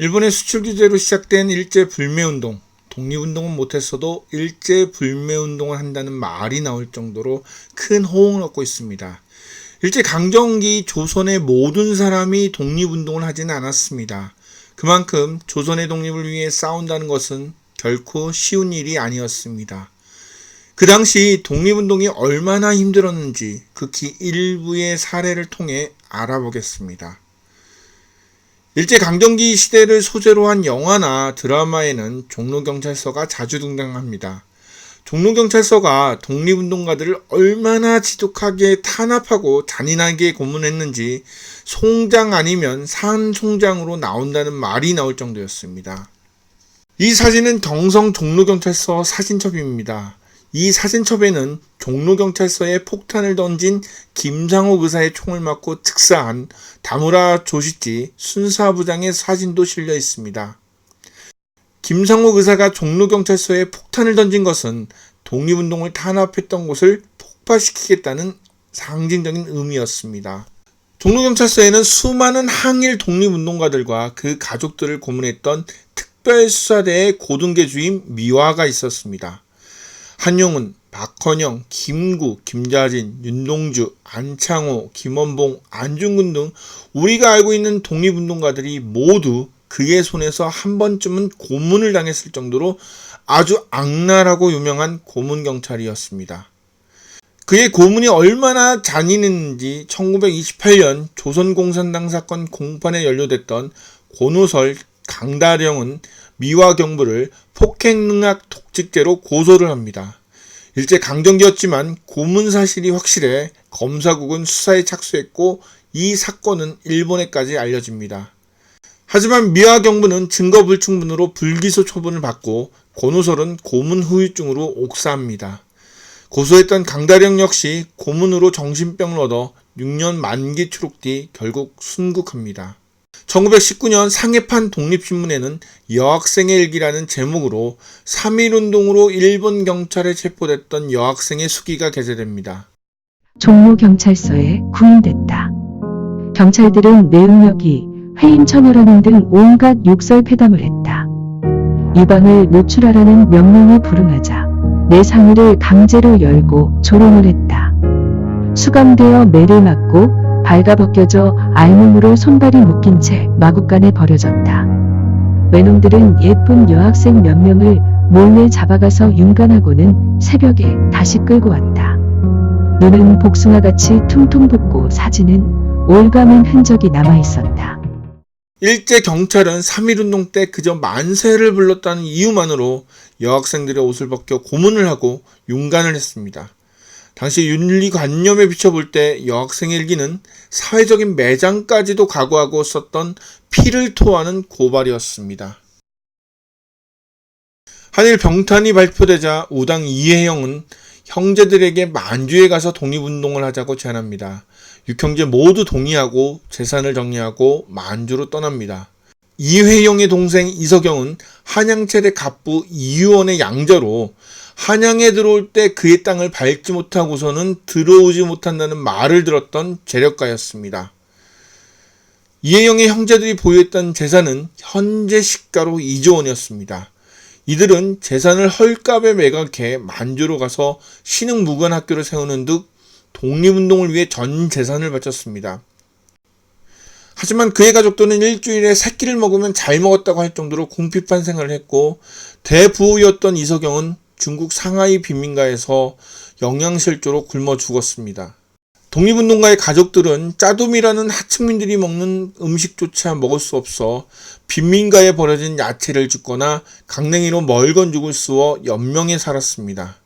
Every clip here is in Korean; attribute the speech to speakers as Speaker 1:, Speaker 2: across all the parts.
Speaker 1: 일본의 수출 규제로 시작된 일제 불매운동, 독립운동은 못했어도 일제 불매운동을 한다는 말이 나올 정도로 큰 호응을 얻고 있습니다. 일제 강점기 조선의 모든 사람이 독립운동을 하지는 않았습니다. 그만큼 조선의 독립을 위해 싸운다는 것은 결코 쉬운 일이 아니었습니다. 그 당시 독립운동이 얼마나 힘들었는지 극히 일부의 사례를 통해 알아보겠습니다. 일제강점기 시대를 소재로 한 영화나 드라마에는 종로경찰서가 자주 등장합니다. 종로경찰서가 독립운동가들을 얼마나 지독하게 탄압하고 잔인하게 고문했는지 송장 아니면 산 송장으로 나온다는 말이 나올 정도였습니다. 이 사진은 경성 종로경찰서 사진첩입니다. 이 사진첩에는 종로경찰서에 폭탄을 던진 김상옥 의사의 총을 맞고 특사한 다무라 조시지 순사부장의 사진도 실려 있습니다. 김상옥 의사가 종로경찰서에 폭탄을 던진 것은 독립운동을 탄압했던 곳을 폭파시키겠다는 상징적인 의미였습니다. 종로경찰서에는 수많은 항일 독립운동가들과 그 가족들을 고문했던 특별수사대의 고등계 주임 미화가 있었습니다. 한용운, 박헌영, 김구, 김자진, 윤동주, 안창호, 김원봉, 안중근 등 우리가 알고 있는 독립운동가들이 모두 그의 손에서 한 번쯤은 고문을 당했을 정도로 아주 악랄하고 유명한 고문 경찰이었습니다. 그의 고문이 얼마나 잔인했는지 1928년 조선공산당 사건 공판에 연루됐던 권우설, 강다령은 미화 경부를 폭행능악 독직죄로 고소를 합니다. 일제 강점기였지만 고문 사실이 확실해 검사국은 수사에 착수했고 이 사건은 일본에까지 알려집니다. 하지만 미화 경부는 증거 불충분으로 불기소 처분을 받고 권우설은 고문 후유증으로 옥사합니다. 고소했던 강다령 역시 고문으로 정신병을 얻어 6년 만기 추록 뒤 결국 순국합니다. 1919년 상해판 독립신문에는 여학생의 일기라는 제목으로 3.1운동으로 일본 경찰에 체포됐던 여학생의 수기가 게재됩니다.
Speaker 2: 종로 경찰서에 구인됐다. 경찰들은 내 능력이 회인 처벌하는 등 온갖 욕설 패담을 했다. 유방을 노출하라는 명령에 불응하자 내 상의를 강제로 열고 조롱을 했다. 수감되어 매를 맞고 발가벗겨져 알몸으로 손발이 묶인 채 마구간에 버려졌다. 외놈들은 예쁜 여학생 몇 명을 몰래 잡아가서 윤관하고는 새벽에 다시 끌고 왔다. 눈은 복숭아같이 퉁퉁 붓고 사진은 올가맨 흔적이 남아 있었다.
Speaker 1: 일제 경찰은 3.1운동 때 그저 만세를 불렀다는 이유만으로 여학생들의 옷을 벗겨 고문을 하고 윤관을 했습니다. 당시 윤리관념에 비춰볼 때 여학생의 일기는 사회적인 매장까지도 각오하고 썼던 피를 토하는 고발이었습니다. 한일 병탄이 발표되자 우당 이혜영은 형제들에게 만주에 가서 독립운동을 하자고 제안합니다. 육형제 모두 동의하고 재산을 정리하고 만주로 떠납니다. 이회영의 동생 이석영은 한양체대 갑부 이유원의 양자로 한양에 들어올 때 그의 땅을 밟지 못하고서는 들어오지 못한다는 말을 들었던 재력가였습니다. 이혜영의 형제들이 보유했던 재산은 현재 시가로 2조 원이었습니다. 이들은 재산을 헐값에 매각해 만주로 가서 신흥무관학교를 세우는 등 독립운동을 위해 전 재산을 바쳤습니다. 하지만 그의 가족들은 일주일에 세 끼를 먹으면 잘 먹었다고 할 정도로 궁핍한 생활을 했고 대부호였던 이석영은 중국 상하이 빈민가에서 영양실조로 굶어 죽었습니다. 독립운동가의 가족들은 짜둠이라는 하층민들이 먹는 음식조차 먹을 수 없어 빈민가에 버려진 야채를 줍거나 강냉이로 멀건 죽을 쑤어 연명해 살았습니다.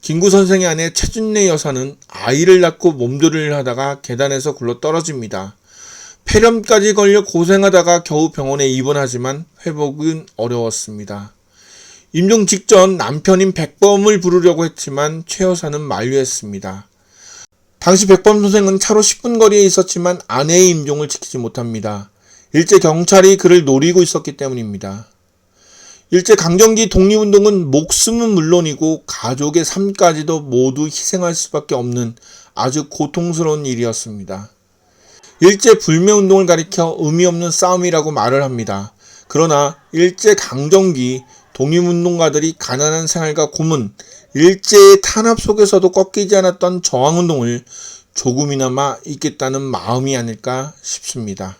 Speaker 1: 김구 선생의 아내 최준래 여사는 아이를 낳고 몸조리를 하다가 계단에서 굴러 떨어집니다. 폐렴까지 걸려 고생하다가 겨우 병원에 입원하지만 회복은 어려웠습니다. 임종 직전 남편인 백범을 부르려고 했지만 최 여사는 만류했습니다. 당시 백범 선생은 차로 10분 거리에 있었지만 아내의 임종을 지키지 못합니다. 일제 경찰이 그를 노리고 있었기 때문입니다. 일제 강점기 독립운동은 목숨은 물론이고 가족의 삶까지도 모두 희생할 수밖에 없는 아주 고통스러운 일이었습니다. 일제 불매 운동을 가리켜 의미 없는 싸움이라고 말을 합니다. 그러나 일제 강점기 독립운동가들이 가난한 생활과 고문, 일제의 탄압 속에서도 꺾이지 않았던 저항운동을 조금이나마 잊겠다는 마음이 아닐까 싶습니다.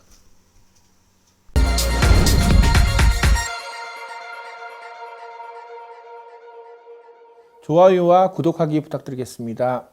Speaker 1: 좋아요와 구독하기 부탁드리겠습니다.